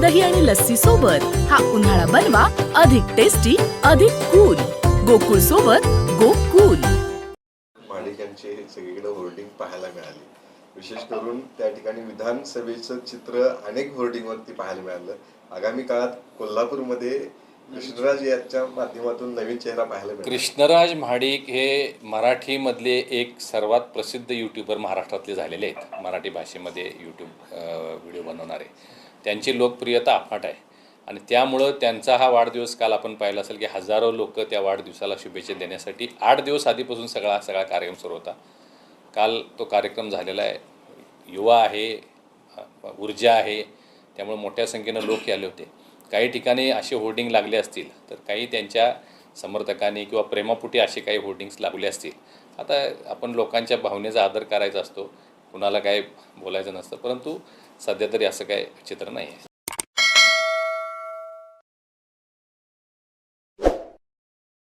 दही आणि लस्सी सोबत हा उन्हाळा बनवा अधिक टेस्टी अधिक कूल गोकुळ सोबत गोकुल. माडिक यांचे सगळीकडे होर्डिंग पाहायला मिळाली. विशेष करून त्या ठिकाणी विधानसभेचं चित्र अनेक होर्डिंगवरती पाहायला मिळालं. आगामी काळात कोल्हापूरमध्ये कृष्णराज यांच्या माध्यमातून नवीन चेहरा पाहायला मिळाला. कृष्णराज महाडिक हे मराठीमधले एक सर्वात प्रसिद्ध यूट्यूबर महाराष्ट्रातले झालेले आहेत. मराठी भाषेमध्ये यूट्यूब व्हिडिओ बनवणारे. त्यांची लोकप्रियता अफाट आहे. आणि त्यामुळं त्यांचा हा वाढदिवस काल आपण पाहिला असेल की हजारो लोक त्या वाढदिवसाला शुभेच्छा देण्यासाठी आठ दिवस आधीपासून सगळा सगळा कार्यक्रम सुरू होता. काल तो कार्यक्रम झालेला आहे. युवा आहे ऊर्जा आहे त्यामुळे मोठ्या संख्येनं लोक आले होते. काही ठिकाणी असे होर्डिंग लागले असतील तर काही त्यांच्या समर्थकांनी किंवा प्रेमापुटी असे काही होर्डिंग्स लागले असतील. आता आपण लोकांच्या भावनेचा आदर करायचा असतो. कुणाला काय बोलायचं नसतं परंतु सध्या तरी असं काय चित्र नाही आहे